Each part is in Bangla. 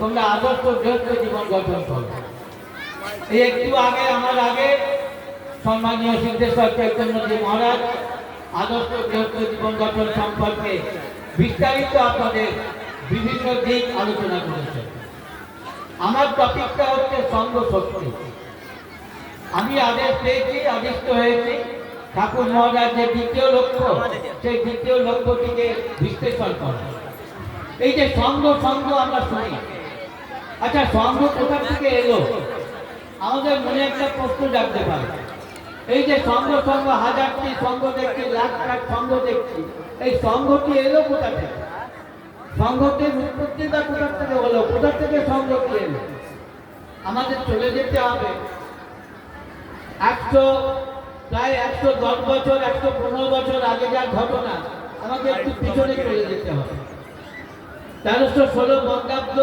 তোমরা আদর্শ গৃহস্থ জীবন গঠন করো। একটু আগে, আমার আগে সম্মানীয় সিদ্ধেশ্বর চৈতন্যজি মহারাজ আদর্শ গৃহস্থ জীবন গঠন সম্পর্কে বিস্তারিত আপনাদের বিভিন্ন দিক আলোচনা করেছেন। আমার টপিকটা হচ্ছে সঙ্গ শক্তি। আমি আদেশ পেয়েছি, আদিষ্ট হয়েছি। ঠাকুর মহারাজ যে দ্বিতীয় লক্ষ্য, সেই দ্বিতীয় লক্ষ্যটিকে বিশ্লেষণ করা এই যে সঙ্গ সঙ্গ আমরা শুনি আচ্ছা সঙ্গ কোথা থেকে এলো? আমাদের মনে একটা প্রশ্ন জানতে পারে। এই যে সঙ্গ সঙ্গ, হাজারটি সঙ্গ দেখছি, লাখ লাখ সঙ্গ দেখছি। এই সঙ্গটি এলো কোথা থেকে? সংঘটির উৎপত্তিটা কোথা থেকে হলো? কোথা থেকে সংঘটি এলো? আমাদের চলে যেতে হবে। একশো, প্রায় একশো দশ বছর, একশো পনেরো বছর আগে যার ঘটনা, আমাকে একটু পিছনে চলে যেতে হবে। তেরোশো ষোলো বঙ্গাব্দ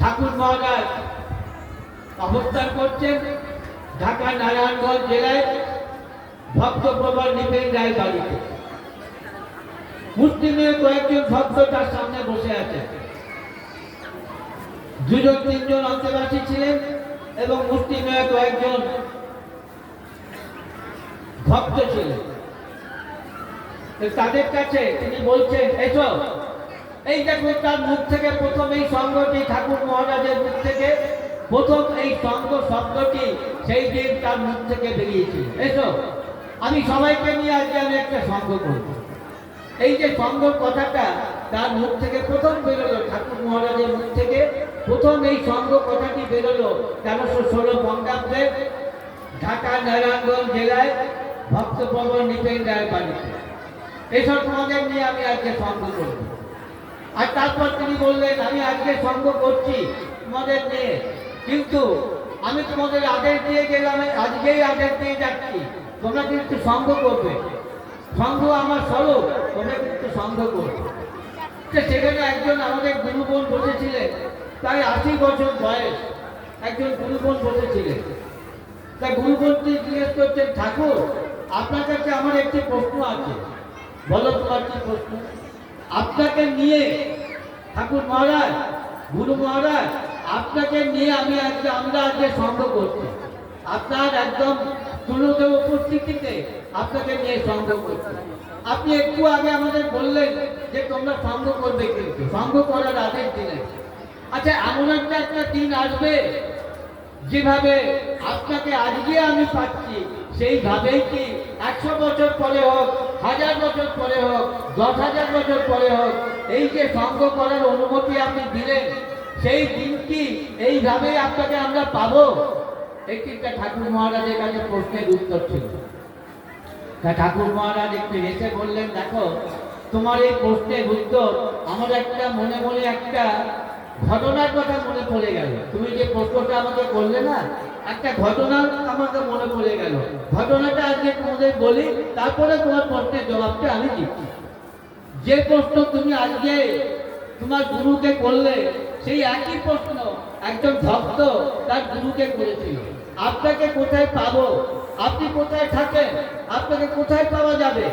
ঠাকুর মহারাজ অবস্থান করছেন ঢাকা নারায়ণগঞ্জ জেলায় ভক্তপ্রবর নিপেন রায় বাড়িতে। মুসলিমের কয়েকজন ভক্ত তার সামনে বসে আছে দুজন, তিনজন অন্তর্বাসী ছিলেন এবং মুসলিমের কয়েকজন ভক্ত ছিলেন। তাদের কাছে তিনি বলছেন, এসো। এই দেখুন তার মুখ থেকে প্রথম এই সঙ্গটি ঠাকুর মহারাজের মুখ থেকে। প্রথম এই সঙ্গ শব্দটি সেই দিন তার মুখ থেকে বেরিয়েছিল এসো, আমি সবাইকে নিয়ে আজকে আমি একটা সঙ্গ করব। এই যে সঙ্গ কথাটা তার মুখ থেকে প্রথম বেরোলো ঠাকুর মহারাজের মুখ থেকে। প্রথম এই সঙ্গ কথাটি বেরোলো তেরোশো ষোলো বঙ্গাব্দে ঢাকা নারায়ণগঞ্জ জেলায় ভক্তপ্রবণ নিপেন রায় বাড়িতে। এসব তোমাদের নিয়ে আমি আজকে সঙ্গ করব। আর তারপর তিনি বললেন, আমি আজকে সঙ্গ করছি তোমাদের নিয়ে। কিন্তু আমি তোমাদের আদেশ দিয়ে গেলাম আজকেই আদেশ দিয়ে যাচ্ছি। তোমরা কিন্তু সঙ্গ করবে। সঙ্গ আমার স্বরূপ, তোমরা কিন্তু সঙ্গ করবে। সেখানে একজন আমাদের গুরুবোন বসেছিলেন। তাই আশি বছর বয়স একজন গুরুবোন বসেছিলেন। তা গুরুবন্তি জিজ্ঞেস করছেন, ঠাকুর, আপনার কাছে আমার একটি প্রশ্ন আছে। বলো তোমার কি প্রশ্ন? আপনাকে নিয়ে, ঠাকুর মহারাজ, গুরু মহারাজ, আপনাকে নিয়ে আমি আজকে আমরা আজকে সঙ্গ করছি। আপনার একদম তুলুদের উপস্থিতিতে আপনাকে নিয়ে সঙ্গ করছি। আপনি একটু আগে আমাদের বললেন যে তোমরা সঙ্গ করবে কিন্তু, সঙ্গ করার আদেশ দিলেন। আচ্ছা এমন একটা একটা দিন আসবে যেভাবে আপনাকে আজকে আমি পাচ্ছি, সেইভাবেই কি একশো বছর পরে হোক হাজার বছর পরে হোক, দশ হাজার বছর পরে হোক, এই যে সঙ্গ করার অনুমতি আপনি দিলেন, সেই দিন কি এইভাবেই আপনাকে আমরা পাবো? একটি একটা ঠাকুর মহারাজের কাছে প্রশ্নের উত্তর ছিল। তা ঠাকুর মহারাজ একটু এসে বললেন, দেখো, তোমার এই প্রশ্নের উত্তর আমার একটা মনে মনে একটা ঘটনার কথা মনে পড়ে গেল। তুমি যে প্রশ্নটা আমাকে করলে না, একটা ঘটনা আমাকে মনে পড়ে গেল। ঘটনাটা আজকে তোমাদের বলি, তারপরে তোমার প্রশ্নের জবাবটা আমি দিচ্ছি। যে প্রশ্ন তুমি আজকে তোমার গুরুকে করলে, সেই একই প্রশ্ন একজন ভক্ত তার গুরুকে করেছিল। আপনাকে কোথায় পাবো? আপনি কোথায় থাকেন? আপনাকে কোথায় পাওয়া যাবে?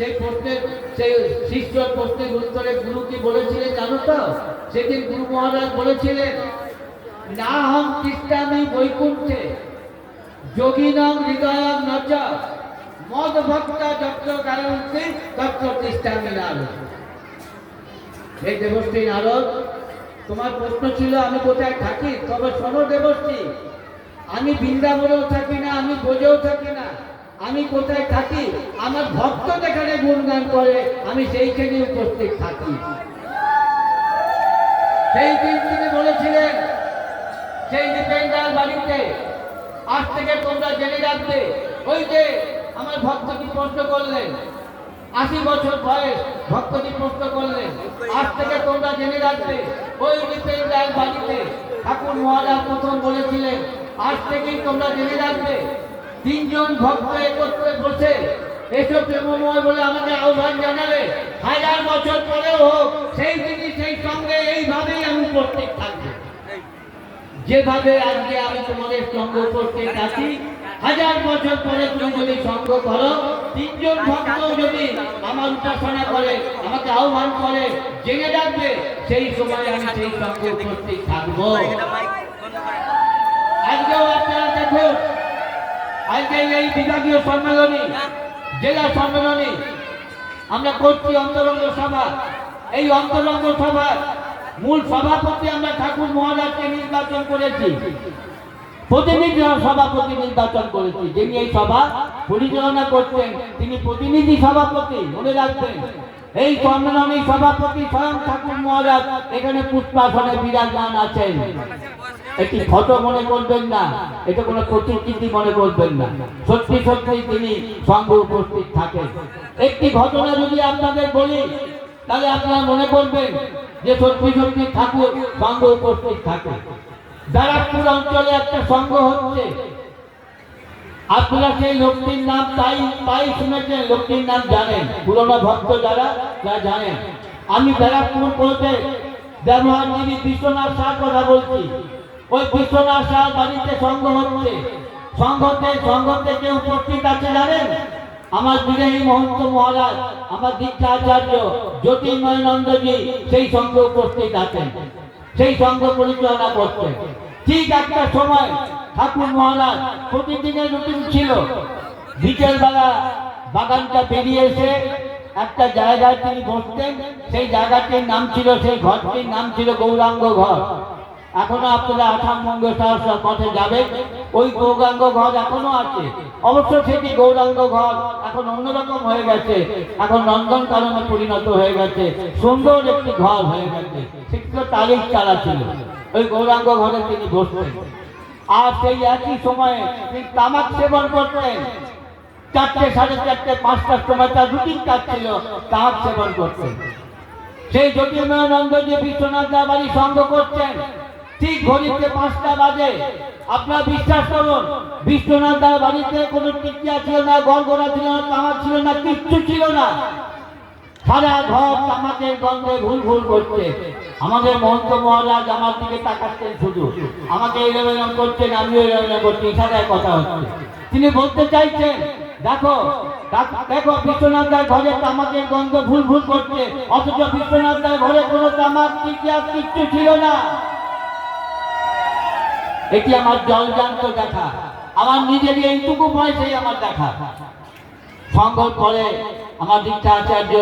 সেই প্রশ্নের, সেই শিষ্যর প্রশ্নের উত্তরে গুরু কি বলেছিলেন জানো তো? সেদিন গুরু মহারাজ বলেছিলেন না হম তিষ্ঠামি বৈকুণ্ঠে যোগিনম হৃদয়ম নচ মদ ভক্তা যত্র কারণে তত্র তিষ্ঠামি নারদ এই দেবশ্রী নারদ, তোমার প্রশ্ন ছিল, আমি কোথায় থাকি? তবে শোনো দেবশ্রী, আমি বৃন্দাবনেও থাকি না, আমি বোঝেও থাকি না। আমি কোথায় থাকি? আমার ভক্ত যেখানে গুণগান করে, আমি সেইখানে উপস্থিত থাকি। সেই দিন তিনি বলেছিলেন, সেই নিপেন্দার বাড়িতে, আজ থেকে তোমরা জেনে রাখবে, ওই যে আমার ভক্তটি প্রশ্ন করলেন, আশি বছর বয়স ভক্তটি প্রশ্ন করলেন। আজ থেকে তোমরা জেনে রাখবে, ওই নিপেন্দার বাড়িতে ঠাকুর মহারাজ প্রথম বলেছিলেন, আজ থেকেই তোমরা জেনে রাখবে তিনজন ভক্ত একত্রে বসে এসো প্রেমময় বলে আমাকে আহ্বান জানাবে হাজার বছর পরেও হোক সেই দিনই সেই সঙ্গে এইভাবেই আমি উপস্থিত থাকব। যেভাবে আজকে আমি তোমাদের সঙ্গ করতে আছি হাজার বছর পরে তুমি যদি সঙ্গ করো তিনজন ভক্ত যদি আমার উপাসনা করে আমাকে আহ্বান করে জেনে রাখবে সেই সময় আমি সেই সঙ্গে উপস্থিত থাকব। আজকেও আপনারা দেখুন আজকে এই বিভাগীয় সম্মেলনী, জেলা সম্মেলনী, আমরা করছি অন্তরঙ্গ সভা। এই অন্তরঙ্গ সভার মূল সভাপতি আমরা ঠাকুর মহারাজকে নির্বাচন করেছি। প্রতিনিধি সভাপতি নির্বাচন করেছি। যিনি এই সভা পরিচালনা করছেন, তিনি প্রতিনিধি সভাপতি মনে রাখবেন। এই সম্মেলনে সভাপতি স্বয়ং ঠাকুর মহারাজ, এখানে পুষ্পাসনে বিরাজমান আছেন। একটি ফটো মনে করবেন না, এটা কোনো প্রতিকৃতি মনে করবেন না। সত্যি সত্যি তিনি সঙ্গে উপস্থিত থাকেন। একটি ঘটনা যদি আপনাদের বলি, তাহলে আপনারা মনে করবেন যে সত্যি সত্যি ঠাকুর সঙ্গে উপস্থিত থাকে। ব্যারাকপুর অঞ্চলে একটা সংঘ হচ্ছে। আপনারা সেই লোকটির নাম তাই তাই শুনেছেন, লোকটির নাম জানেন। পুরোনো ভক্ত যারা, তারা জানেন। আমি ব্যারাকপুর বলতে ব্যবহারজীবী বিশ্বনাথ শাহ কথা বলছি। ওই বিশ্বনাথ শাহ বাড়িতে সংঘ হচ্ছে সংঘতে সংঘতে কে উপস্থিত আছে জানেন? আমার বিদেহী মহন্ত মহারাজ, আমার দীক্ষা আচার্য জ্যোতির্ময় নন্দজি সেই সঙ্গে উপস্থিত আছেন, সেই সঙ্গ পরিচালনা করতেন ঠিক একটা সময় ঠাকুর মহারাজ প্রতিদিনের রুটিন ছিল, বিকেলবেলা বাগানটা বেরিয়ে এসে একটা জায়গায় তিনি বসতেন, সেই জায়গাটির নাম ছিল, সেই ঘরটির নাম ছিল গৌরাঙ্গ ঘর। এখনও আপনারা আসাম বঙ্গ সহসা পথে যাবেন। ওই গৌরাঙ্গ ঘর এখনও আছে। অবশ্য সেটি গৌরাঙ্গ ঘর এখন অন্যরকম হয়ে গেছে। এখন নন্দন কারণে পরিণত হয়ে গেছে। সুন্দর একটি ঘর হয়ে গেছে। সেগুলো তারিখ চালা ছিল। ওই গৌরাঙ্গ ঘরে তিনি বসতেন। আর সেই একই সময়ে তিনি তামাক সেবন করতেন। চারটে সাড়ে চারটে, পাঁচটার সময় তার রুটিন কাজ ছিল, তামাক সেবন করতেন। সেই জ্যোতির্ময়ানন্দ যে বিশ্বনাথ বাড়ি সঙ্গ করছেন। ঠিক ঘড়িতে পাঁচটা বাজে। আপনার বিশ্বাস করুন, বিশ্বনাথ দার বাড়িতে কোনো টিকিয়া ছিল না গড়গড়া ছিল না, তামাক ছিল না, কিচ্ছু ছিল না। সারা ঘর তামাকের গন্ধে ভুল ভুল করছে। আমাদের মহন্ত মহারাজ আমার দিকে তাকাচ্ছেন শুধু। আমাকে এরকম করছেন, আমিও এরকম করছি ইশারায় কথা হচ্ছে। তিনি বলতে চাইছেন দেখো দেখো, বিশ্বনাথ দার ঘরে তামাকের গন্ধ ভুল ভুল করছে, অথচ বিশ্বনাথ দার ঘরে কোনো তামাক, টিকিয়া কিচ্ছু ছিল না। এটি আমার জলজান্ত দেখা। আমার নিজেরই এইটুকু বয়সেই আমার দেখা। সংকট পরে আমার দীক্ষা আচার্য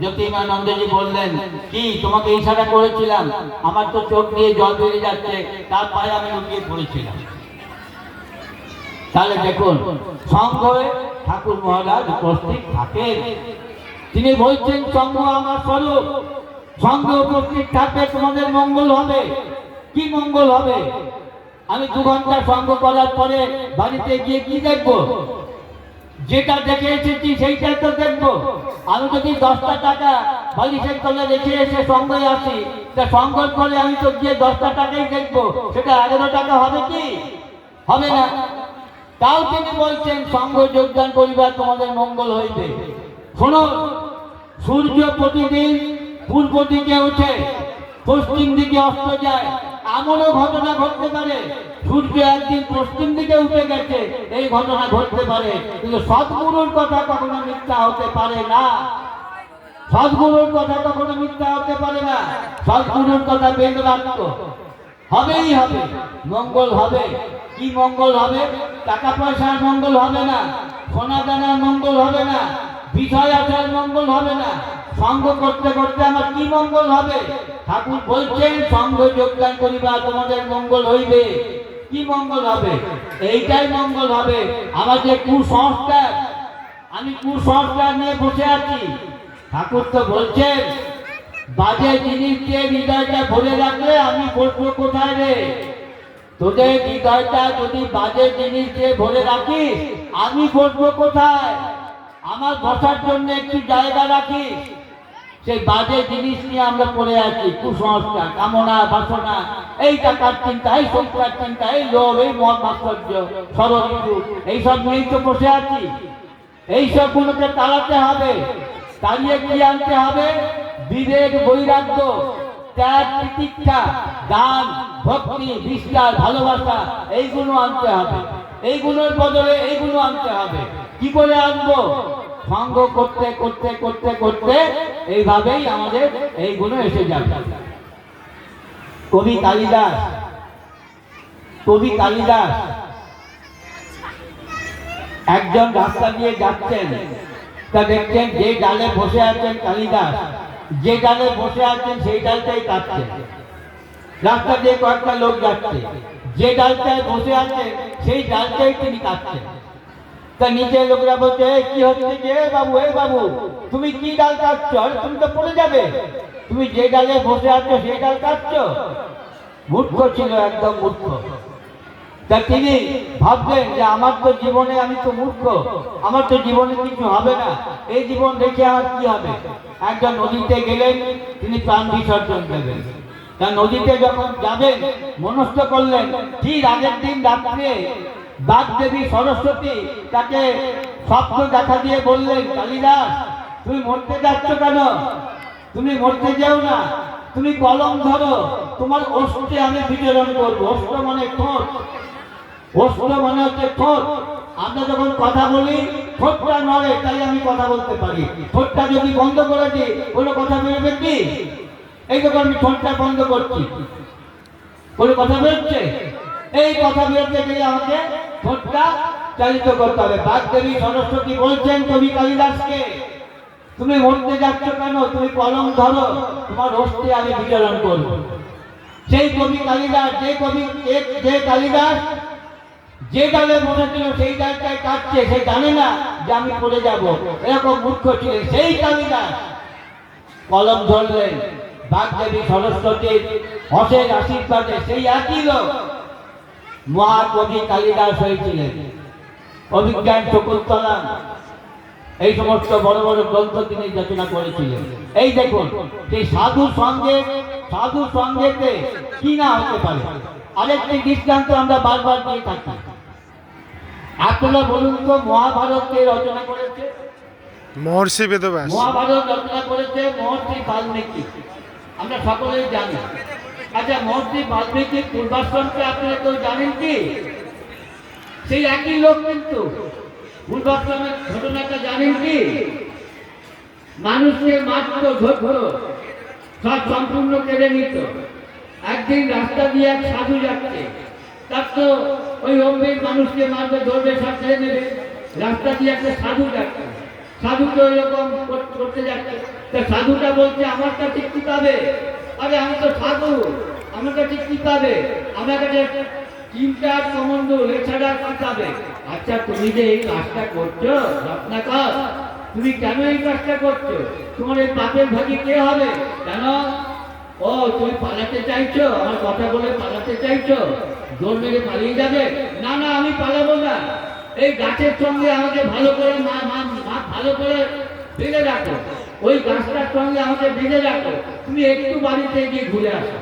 জ্যোতির্মানন্দজি বললেন, কি, তোমাকে ইশারা করেছিলাম? আমার তো চোখ দিয়ে জল বেরিয়ে যাচ্ছে, তার পায়ে আমি লুকিয়ে পড়েছিলাম। তাহলে দেখুন সংঘে ঠাকুর মহারাজ উপস্থিত থাকেন। তিনি বলছেন সংঘ আমার স্বরূপ। সঙ্গে উপস্থিত থাকবে তোমাদের মঙ্গল হবে। কি মঙ্গল হবে? আমি দু ঘণ্টা সঙ্গ করার পরে বাড়িতে গিয়ে কি দেখব? যেটা দেখে এসেছি সেইটা তো দেখব। আমি যদি দশটা টাকা বালিশের তলে রেখে এসে সঙ্গে আসি, তা সঙ্গত করে আমি তো গিয়ে দশটা টাকাই দেখব। সেটা এগারো টাকা হবে কি? হবে না। তাও তিনি বলছেন, সঙ্গ যোগদান করিবার তোমাদের মঙ্গল হইবে। শোনো, সূর্য প্রতিদিন পূর্ব দিকে ওঠে, পশ্চিম দিকে অস্ত যায় এমনও ঘটনা ঘটতে পারে। সূর্য একদিন পশ্চিম দিকে উঠে গেছে, এই ঘটনা ঘটতে পারে। কিন্তু সদ্গুরুর কথা কখনো মিথ্যা হতে পারে না। সদ্গুরুর কথা কখনো মিথ্যা হতে পারে না। সদ্গুরুর কথা বেদ বাক্য। হবেই হবে। মঙ্গল হবে। কি মঙ্গল হবে? টাকা পয়সার মঙ্গল হবে না। সোনা দানার মঙ্গল হবে না। বিষয় আচার মঙ্গল হবে না। সঙ্গ করতে করতে আমার কি মঙ্গল হবে? ঠাকুর বলছেন, সঙ্গ যোগদান করিবা, তোমাদের মঙ্গল হইবে। কি মঙ্গল হবে? এইটাই মঙ্গল হবে। আমার যে কুসংস্কার, আমি কুসংস্কার নিয়ে বসে আছি। ঠাকুর তো বলছেন, বাজে জিনিস দিয়ে হৃদয়টা ভরে রাখলে আমি বসবো কোথায় রে? তোদের হৃদয়টা যদি বাজে জিনিস দিয়ে ভরে রাখিস, আমি বসবো কোথায়? আমার বসার জন্য একটু জায়গা রাখিস। সেই বাজে জিনিস নিয়ে আমরা পড়ে আছি, কুসংস্কার, কামনা, বাসনা, এই টাকার চিন্তা, এই সংখ্যার চিন্তা, এই লোভ, এই মত মাৎসর্য সরঋতু এইসব নিয়েই তো বসে আছি। এইসব গুলোকে তাড়াতে হবে, তাড়িয়ে কি আনতে হবে? বিবেক, বৈরাগ্য, ত্যাগ, তিতিক্ষা, দান, ভক্তি বিশ্বাস ভালোবাসা, এইগুলো আনতে হবে। এইগুলোর বদলে এইগুলো আনতে হবে। কি করে আনব? সঙ্গ করতে করতে করতে করতে এইভাবেই আমাদের এইগুলো এসে যাবে। কবি কালিদাস কবি কালিদাস, একজন রাস্তা দিয়ে যাচ্ছেন, তা দেখছেন যে ডালে বসে আছেন কালিদাস, যে ডালে বসে আছেন সেই ডালটাই কাটছেন রাস্তা দিয়ে কয়েকটা লোক যাচ্ছে, যে ডালটায় বসে আছে সেই ডালটাই তিনি কাটছেন তা নিচে লোকরা বলছে কি হচ্ছে বাবু বাবু? তুমি কি তুমি তো পড়ে যাবে। তুমি যে বসে ছিল একদম তা তিনি ভাবলেন যে আমার তো জীবনে আমি তো মূর্খ, আমার তো জীবনে কিছু হবে না। এই জীবন দেখে আমার কি হবে? একজন নদীতে গেলেন, তিনি প্রাণ বিসর্জন দেবেন। তা নদীতে যখন যাবেন, মনস্থ করলেন, ঠিক আগের দিন রাত্রে বাগ দেবী সরস্বতী তাকে স্বপ্ন দেখা দিয়ে বললেন, কালিদাস, তুমি মরতে যাচ্ছ কেন? তুমি মরতে যেও না। তুমি কলম ধরো। তোমার অস্ত্রে আমি বিচরণ করব। অস্ত্র মানে ঠোঁট। অস্ত্র মানে হচ্ছে ঠোঁট। আমরা যখন কথা বলি, ঠোঁটটা নড়ে, তাই আমি কথা বলতে পারি। ঠোঁটটা যদি বন্ধ করে দিই, কোনো কথা বেরোবে কি? এই দেখো আমি ঠোঁটটা বন্ধ করছি। কোনো কথা বেরোচ্ছে? এই কথা বেরোতে গেলে আমাকে ঠোঁটটা চালিত করতে হবে। বাগদেবী সরস্বতী বলছেন কবি কালিদাসকে, তুমি মরতে যাচ্ছ কেন? তুমি কলম ধরো, তোমার অস্ত্রে আমি বিচরণ করব। সেই কবি কালিদাস, যে কবি, যে- কালিদাস, যে ডালে বসেছিল সেই ডালটাই কাটছে সে জানে না যে আমি পড়ে যাব। এরকম মূর্খ ছিলেন সেই কালিদাস। কলম ধরলেন, বাগদেবী সরস্বতীর হসের আশীর্বাদে সেই একই লোক মহাকবি কালিদাস হয়েছিলেন। অভিজ্ঞান শকুন্তলা এই সমস্ত বড় বড় গ্রন্থ তিনি রচনা করেছিলেন। এই দেখুন সেই সাধু সঙ্গে সাধু সঙ্গেতে কি না হতে পারে। আরেকটি দৃষ্টান্ত আমরা বারবার দিয়ে থাকি। আপনারা বলুন তো মহাভারত কে রচনা করেছে? মহর্ষি বেদব্যাস। মহাভারত রচনা করেছে মহর্ষি বাল্মীকি। আমরা সকলেই জানি। আচ্ছা মহর্ষি বাল্মীকি পূর্বাশ্রমকে আপনারা কেউ জানেন কি? সেই একই লোক কিন্তু। পূর্বাশ্রমের ঘটনাটা জানেন কি? মানুষকে মাত্র ধরত, সব সম্পূর্ণ কেড়ে নিত। একদিন রাস্তা দিয়ে এক সাধু যাচ্ছে। তার তো ওই অম্বির মানুষকে মারবে, ধরবে, সব ছেড়ে নেবে। রাস্তা দিয়ে একটা সাধু যাচ্ছে। সাধুকে ওই রকম করতে যাচ্ছে। তা সাধুটা বলছে, আমার কাছে কি পাবে? আরে আমি তো সাধু আমার কাছে কি পাবে আমার কাছে তিনটা কমন্ডল এছাড়া কি পাবে আচ্ছা তুমি যে এই কাজটা করছ, রত্নাকর, তুমি কেন এই কাজটা করছ? তোমার এই পাপের ভাগি কে হবে? কেন? ও, তুমি পালাতে চাইছো, আমার কথা বলে পালাতে চাইছো? দৌড় মেরে পালিয়ে যাবে? না না, আমি পালাবো না। এই গাছের সঙ্গে আমাকে ভালো করে মা মা ভালো করে বেঁধে রাখো। ওই গাছটার সঙ্গে আমাকে বেঁধে রাখো। তুমি একটু বাড়িতে গিয়ে ঘুরে আসো।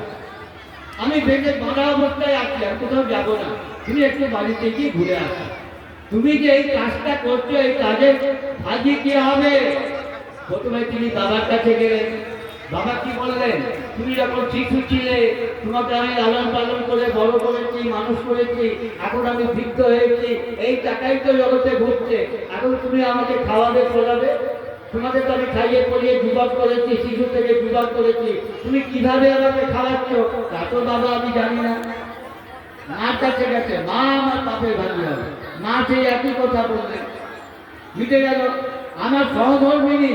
আমি বেঁধে বাঁধা অবস্থায় আছি আর কোথাও যাব না। তুমি একটু বাড়িতে গিয়ে ঘুরে আসো। তুমি যে এই কাজটা করছ, এই কাজের ভাগি কি হবে? প্রথমে তিনি বাবার কাছে গেলেন। বাবা কি বললেন? তুমি যখন শিশু ছিলে, তোমাকে আমি লালন পালন করে, বড় করেছি, মানুষ করেছি, এখন আমি বৃদ্ধ হয়েছি, এই টাকাই তো জগতে ঘুরছে। এখন তুমি আমাকে খাওয়াবে, পড়াবে? তোমাদের তো আমি খাইয়ে পড়িয়ে যুবক করেছি, শিশু থেকে যুবক করেছি। তুমি কীভাবে আমাকে খাওয়াচ্ছ? তা তো বাবা, আমি জানি না। মার কাছে গেছে। মা আমার পাপের ভাগি হবে। মা সেই একই কথা বললেন মিটে গেল। আমার সহধর্মিনী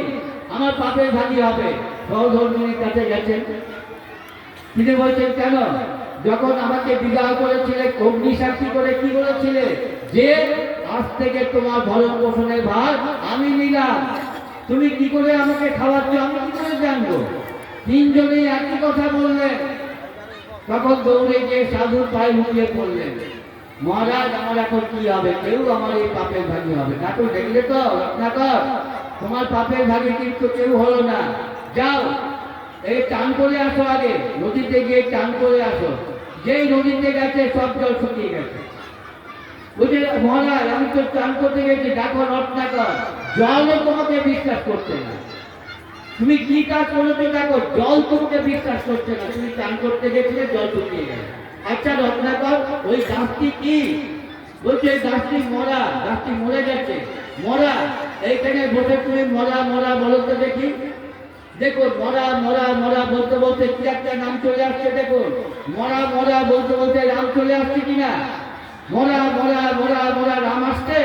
আমার পাপের ভাগি হবে। সহধর্মিনীর কাছে গেছেন তিনি বলছেন, কেন? যখন আমাকে বিবাহ করেছিলে, অগ্নি সাক্ষী করে কি বলেছিলে? যে আজ থেকে তোমার ভরণ পোষণের ভার আমি নিলাম। তুমি কি করে আমাকে খাওয়াচ্ছ আমি কি করে জানব? তিনজনেই একই কথা বললেন। তখন দৌড়ে গিয়ে সাধুর পায়ে মুখিয়ে পড়লেন। মহারাজ, আমার এখন কি হবে? কেউ আমার এই পাপের ভাগি হবে কাকু দেখলে তো? রত্নাকর, তোমার পাপের ভাগি কিন্তু কেউ হলো না। যাও, এই চান করে আসো আগে। নদীতে গিয়ে চান করে আসো। যেই নদীতে গেছে, সব জল শুকিয়ে গেছে। বুঝলে মহারাজ, আমি তো চান করতে গেছি। দেখো রত্নাকর জলও তোমাকে বিশ্বাস করছে না। তুমি কি কাজ করেছ দেখো, জল তোমাকে বিশ্বাস করছে না। তুমি চান করতে গেছিলে, জল শুকিয়ে গেছে আচ্ছা রত্নাকর ওই গাছটি কি? বলছে গাছটি মরা, গাছটি মরে গেছে, মরা। এইখানে বসে তুমি মরা মরা বলো তো দেখি। দেখো, মরা মরা মরা বলতে বলতে কি একটা নাম চলে আসছে দেখো। মরা মরা বলতে বলতে রাম চলে আসছে কিনা? মরা মরা মরা মরা রাম আসছে?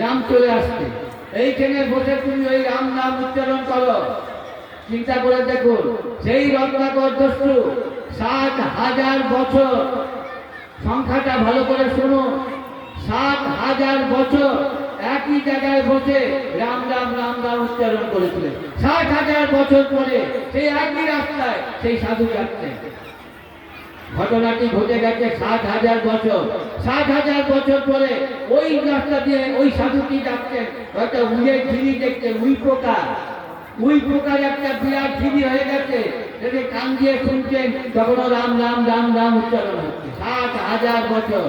রাম চলে আসছে। এইখানে বসে তুমি ওই রাম নাম উচ্চারণ করো। চিন্তা করে দেখুন, সেই রত্নাকর দস্যু সাত হাজার বছর, সংখ্যাটা ভালো করে শুনুন সাত হাজার বছর একই জায়গায় বসে রাম রাম রাম রাম উচ্চারণ করেছিলেন। ষাট হাজার বছর পরে সেই একই রাস্তায় সেই সাধু যাচ্ছেন। ঘটনাটি ঘটে গেছে সাত হাজার বছর। সাত হাজার বছর পরে ওই রাস্তা দিয়ে ওই সাধুটি যাচ্ছেন হয়তো উইয়ের ঝিরি দেখতে উই পোকা উই পোকার একটা বিরাট ঝিরি হয়ে গেছে। যদি কান দিয়ে শুনছেন তখনও রাম রাম রাম রাম উচ্চারণ হচ্ছে। সাত হাজার বছর।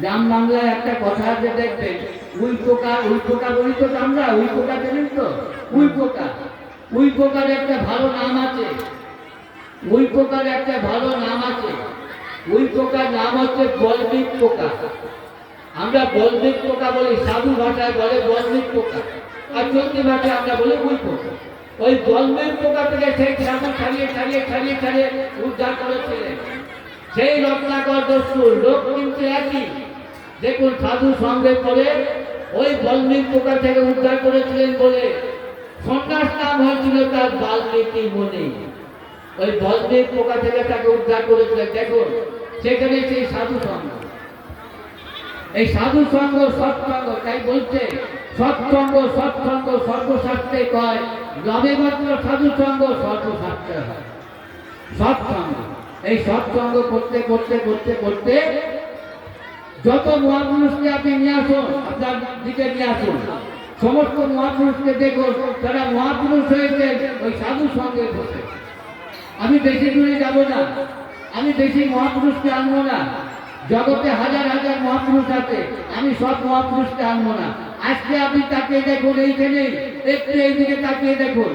গ্রাম বাংলায় একটা কথা আছে, দেখবেন, উই পোকা উই পোকা বলি তো আমরা, উই পোকা জানেন তো? উই পোকা। উই পোকার একটা ভালো নাম আছে। উই পোকার একটা ভালো নাম আছে। উই পোকার নাম হচ্ছে বলবিক পোকা। আমরা বলবিক পোকা বলি, সাধু ভাষায় বলে বলবিক পোকা। আর চলতি ভাষায় আমরা বলি উই পোকা। ওই বলবিক পোকা থেকে সেই ঠাকুর ছাড়িয়ে ছাড়িয়ে ছাড়িয়ে ছাড়িয়ে উদ্ধার করেছিলেন। সেই রত্নাকর দস্যুর লোক কিন্তু একই। দেখুন, সাধু সঙ্গে করে ওই বলবিক পোকা থেকে উদ্ধার করেছিলেন বলে। সন্ন্যাস নাম হয়েছিল তার বাল্মীকি মনে। ওই বলদেব পোকা থেকে তাকে উদ্ধার করেছিলেন দেখুন, সেখানে সেই সাধু সঙ্গ। এই সাধু সঙ্গ, সৎসঙ্গ, তাই বলছে, সৎসঙ্গ সৎসঙ্গ, সর্বশাস্ত্রে কয় নবে মাত্র সাধু সঙ্গ, সর্বশাস্ত্রে হয়। সৎসঙ্গ, এই সৎসঙ্গ করতে করতে করতে করতে যত মহাপুরুষকে আপনি নিয়ে আসুন, আপনার দিকে নিয়ে আসুন, সমস্ত মহাপুরুষকে দেখুন তারা মহাপুরুষ হয়েছে, ওই সাধু সঙ্গে বসে। আমি বেশি দূরে যাব না। আমি বেশি মহাপুরুষকে আনব না। জগতে হাজার হাজার মহাপুরুষ আছে, আমি সব মহাপুরুষকে আনব না। আজকে আপনি তাকিয়ে দেখুন এইখানে একটু এইদিকে তাকিয়ে দেখুন।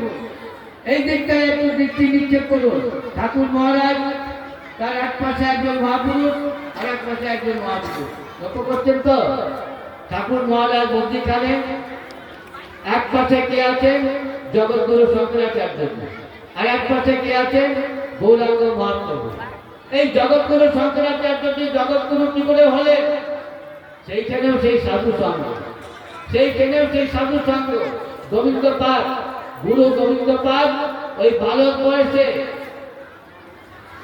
এই দিকটায় একটু দৃষ্টি নিক্ষেপ করুন। ঠাকুর মহারাজ, তার এক পাশে একজন মহাপুরুষ, আর এক পাশে একজন মহাপুরুষ। লক্ষ্য করছেন তো? ঠাকুর মহারাজ মধ্যিখানে এক পাশে কে আছে? জগৎগুরু শঙ্করাচার্য। আর এক পাশে কে আছে? গৌরাঙ্গ মহাপ্রভু এই জগৎগুরু শঙ্করাচার্যটি জগৎগুরু কি করে হলে? সেইখানেও সেই সাধু সঙ্গ। সেইখানেও সেই সাধু সঙ্গ। গোবিন্দ পাদ, গুরু গোবিন্দ পাদ, ওই বালক বয়সে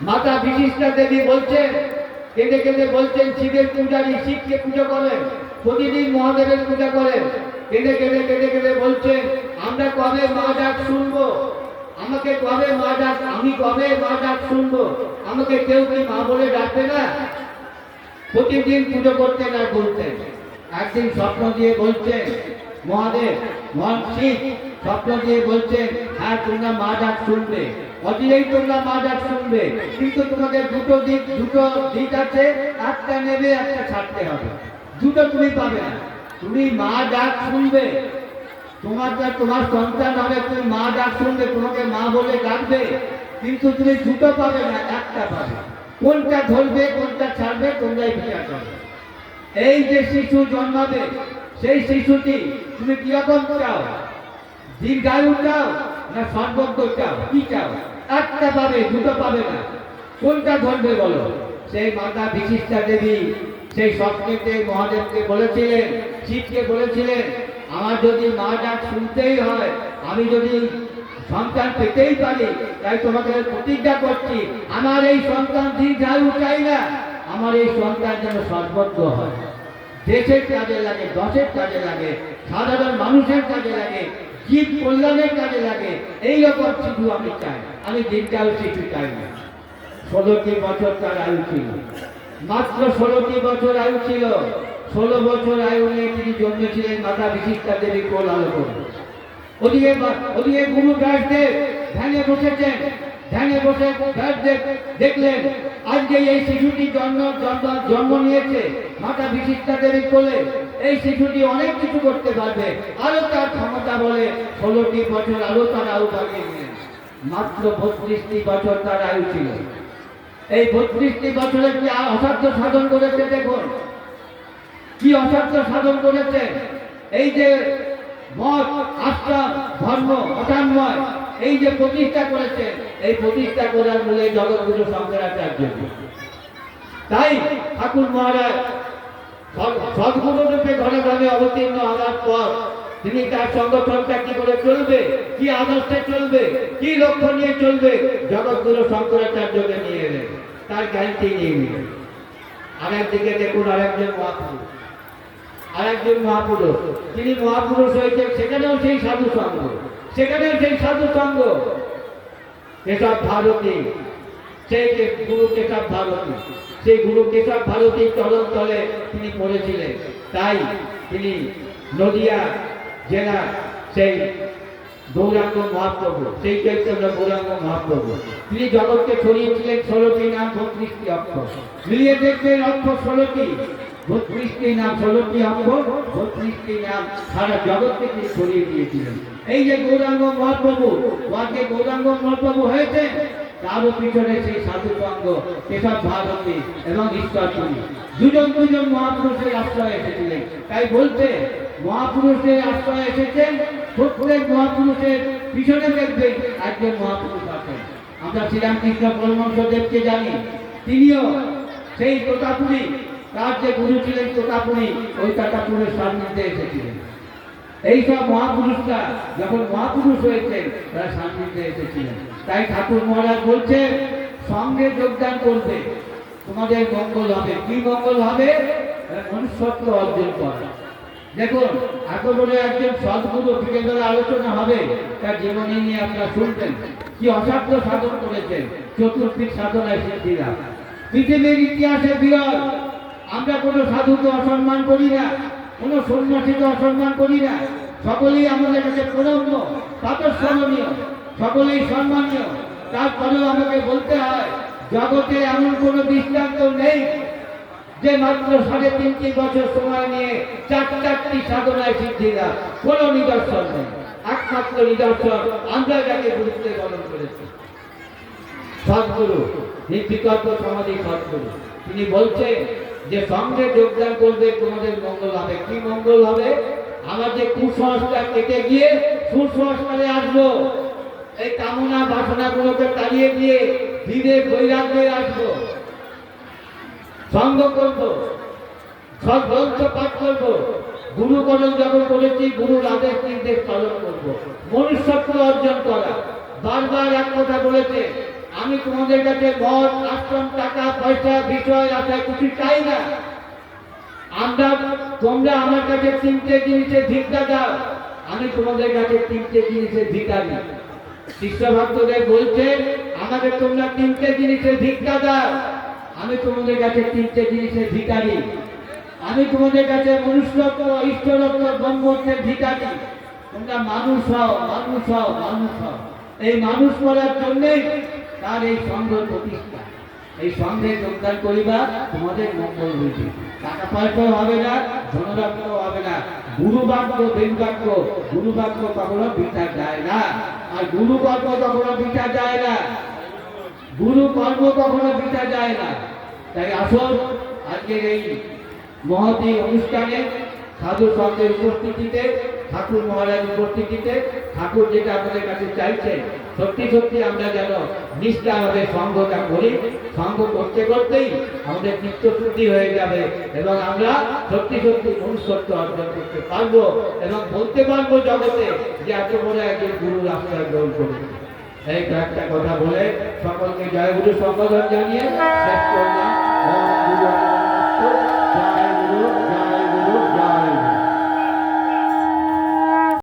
মাতা বিশিষ্টা দেবী বলছেন, কেঁদে কেঁদে বলছেন, শিবের পূজারী, শিবকে পুজো করেন, প্রতিদিন মহাদেবের পূজা করেন। কেঁদে কেঁদে কেঁদে কেঁদে বলছেন, আমরা কবে মা ডাক শুনব? আমাকে কবে মা ডাক আমি কবে মা ডাক শুনব? আমাকে কেউ কি মা বলে ডাকবে না? প্রতিদিন পুজো করতেন আর বলতেন একদিন স্বপ্ন দিয়ে বলছেন মহাদেব মহান শিব স্বপ্ন দিয়ে বলছেন হ্যাঁ তোমরা মা ডাক শুনবে। অচিরেই তোমরা মা ডাক শুনবে। কিন্তু তোমাকে দুটো দিক দুটো দিক আছে। একটা নেবে, একটা ছাড়তে হবে। দুটো তুমি পাবে না। তুমি মা ডাক শুনবে। তোমার যা তোমার সন্তান হবে, তুমি মা ডাক শুনবে তোমাকে মা বলে ডাকবে, কিন্তু তুমি দুটো পাবে না, একটা পাবে। কোনটা ধরবে, কোনটা ছাড়বে, তোমরাই বিচার করবে। এই যে শিশু জন্মাবে, সেই শিশুটি তুমি কীরকম চাও? দীর্ঘায়ু চাও না সর্বজ্ঞ চাও? কি চাও? একটা পাবে, দুটো পাবে না। কোনটা ধরবে বলো? সেই মাতা বিশিষ্টা দেবী, সেই স্বপ্নেতে মহাদেবকে বলেছিলেন, শিবকে বলেছিলেন আমার যদি মা ডাক শুনতেই হয়, আমি যদি সন্তান পেতেই পারি, তাই তোমাকে প্রতিজ্ঞা করছি, আমার এই সন্তান দীর্ঘায়ু চাই না, আমার এই সন্তান যেন সর্বজ্ঞ হয়। দেশের কাজে লাগে, দশের কাজে লাগে, সাধারণ মানুষের কাজে লাগে, জীব কল্যাণের কাজে লাগে, এই রকম শিশু আমি চাই, আমি দীর্ঘায়ু শিশু চাই না। ষোলোটি বছর তার আয়ু ছিল, মাত্র ষোলোটি বছর আয়ু ছিল ষোলো বছর আয়ু নিয়ে তিনি জন্মেছিলেন মাতা বিশিষ্টা দেবী কোল আলোকন ওদিকে ওদিকে গুরু ব্যাসদেব ধ্যানে বসেছেন, ধ্যানে বসে ব্যাসদেব দেখলেন, আজকে এই শিশুটি জন্ম জন্ম জন্ম নিয়েছে মাতা বিশিষ্টা দেবী কোলে। এই শিশুটি অনেক কিছু করতে পারবে। আরও তার ক্ষমতা বলে ষোলোটি বছর আরও তার আয়ু বাড়িয়ে মাত্র বত্রিশটি বছর তার আয়ু ছিল। এই বত্রিশটি বছরে কি অসাধ্য সাধন করেছে দেখুন। কি অসাধ্য সাধন করেছে? এই যে মত আশ্রম ধর্ম অটান্ময় এই যে প্রতিষ্ঠা করেছে, এই প্রতিষ্ঠা করার মূলে জগৎগুরু শঙ্করাচার্য। তাই ঠাকুর মহারাজ সদ্গুরু ঘরে ঘরে অবতীর্ণ হওয়ার পর তিনি তার সংগঠনটা কি করে চলবে? কি আদর্শে চলবে? কি লক্ষ্য নিয়ে চলবে? জগৎগুরু শঙ্করাচার্যকে নিয়ে এলেন। তার জ্ঞানটি নিয়ে নিলেন। আরেকদিকে দেখুন আরেকজন মহাপুরুষ। আরেকজন মহাপুরুষ। তিনি মহাপুরুষ হয়েছেন সেখানেও সেই সাধু সঙ্গ। সেখানেও সেই সাধু সঙ্গ। কেশব ভারতী সেই গুরু কেশব ভারতী, সেই গুরু কেশব ভারতীর চরণ তলে তিনি পড়েছিলেন। তাই তিনি নদিয়া জেলার সেই গৌরাঙ্গ মহাপ্রভু, সেই চৈতন্য গৌরাঙ্গ মহাপ্রভু। তিনি জগৎকে ছড়িয়েছিলেন ষোলোটি নাম, বত্রিশটি অক্ষর। মিলিয়ে দেখবেন অক্ষর ষোলোটি। বত্রিশটি নাম ষোলোটি অক্ষর, বত্রিশটি নাম সারা জগৎকে তিনি ছড়িয়ে দিয়েছিলেন। এই যে গৌরাঙ্গ মহাপ্রভু, ওয়াকে গৌরাঙ্গ মহাপ্রভু হয়েছে, তারও পিছনে সেই সাধু সঙ্গ কেশব ভারতী এবং ঈশ্বরপুরী দুজন দুজন মহাপুরুষের আশ্রয় এসেছিলেন। তাই বলতে মহাপুরুষের আশ্রয় এসেছেন, প্রত্যেক মহাপুরুষের পিছনে দেখবেন একজন মহাপুরুষ আছেন। আমরা শ্রীরামকৃষ্ণ পরমহংসদেবকে জানি, তিনিও সেই তোতাপুরী তার যে গুরু ছিলেন তোতাপুরী ওই তোতাপুরের সান্নিধ্যে এসেছিলেন। এইসব মহাপুরুষরা যখন মহাপুরুষ হয়েছেন, তারা সান্নিধ্যে এসেছিলেন। তাই ঠাকুর মহারাজ বলছে সঙ্গে যোগদান করবে, তোমাদের মঙ্গল হবে। কি মঙ্গল হবে? মনুষ্যত্ব অর্জন করা। দেখুন বড় একজন সদ্গুরু বিকেলের আলোচনা হবে, তার জীবনী নিয়ে আপনারা শুনবেন। কি অসাধ্য সাধন করেছেন চতুর্থিক সাধনায় সিদ্ধিরা পৃথিবীর ইতিহাসে বিরল আমরা কোনো সাধুকে অসম্মান করি না, কোনো সন্ন্যাসীকে অসম্মান করি না। সকলেই আমাদের কাছে প্রণম্য প্রাতঃস্মরণীয় সকলেই সম্মানীয়। তারপরেও আমাকে বলতে হয়, জগতে এমন কোনো দৃষ্টান্ত নেই যে মাত্র সাড়ে তিনটি বছর সময় নিয়ে চার চারটি সাধনায় সিদ্ধিরা কোন নিদর্শন নেই। একমাত্র নিদর্শন, আমরা যাকে গুরুত্বে গ্রহণ করেছি। সদ্গুরু নির্বিকল্প সমাধি সদ্গুরু। তিনি বলছেন যে সঙ্গে যোগদান করবে, তোমাদের মঙ্গল হবে। কি মঙ্গল হবে? আমাদের কুসংস্কার কেটে গিয়ে সুসংস্কারে আসব এই কামনা বাসনাগুলোকে তাড়িয়ে দিয়ে ধীরে বৈরাগ্যে আসব। সঙ্গ করব সব গ্রন্থ পাঠ করব গুরুকরণ যখন করেছি, গুরুর আদেশ নির্দেশ পালন করব। মনুষ্যত্ব অর্জন করা, বারবার এক কথা বলেছে আমি তোমাদের কাছে মদ আশ্রম টাকা, পয়সা, বিষয়, আশা, কিছু চাই না। আমরা, তোমরা আমার কাছে তিনটে জিনিসের ভিক্ষা দাও। আমি তোমাদের কাছে তিনটে জিনিসের ভিকারি শিষ্য ভক্তদের বলছে, আমাকে তোমরা তিনটে জিনিসের ভিক্ষা দাও। আমি তোমাদের কাছে তিনটে জিনিসের ভিকারি আমি তোমাদের কাছে মনুষ্যত্ব ঈশ্বরত্ব ব্রহ্মত্বের ভিকারি তোমরা মানুষ হও মানুষ হও মানুষ হও। এই মানুষ করার জন্যেই তার এই সংঘ প্রতিষ্ঠা। এই সঙ্গে যোগদান করিবা, তোমাদের মঙ্গল হইবে। টাকা পয়সাও হবে না ধনরত্ন হবে না। গুরু বাক্য বেদ বাক্য, গুরু বাক্য কখনো বিটা যায় না। আর গুরু কর্ম কখনো বিটা যায় না। গুরু কর্ম কখনো বিটা যায় না। তাই আসল আজকের এই মহতি অনুষ্ঠানে সাধু সঙ্গের উপস্থিতিতে, ঠাকুর মহারাজ উপস্থিতিতে, ঠাকুর যেটা আমাদের কাছে চাইছে সত্যি সত্যি আমরা যেন নিষ্ঠাভাবে সঙ্গটা করি, সঙ্গ করতে করতেই আমাদের চিত্ত শুদ্ধি হয়ে যাবে এবং আমরা সত্যি সত্যি মনুষ্যত্ব অর্জন করতে পারব এবং বলতে পারব জগতে যে এত বড় একজন গুরু আশ্রয় গ্রহণ করেছে। এই কয়েকটা কথা বলে সকলকে জয় গুরু সম্বোধন জানিয়ে শেষ করলাম।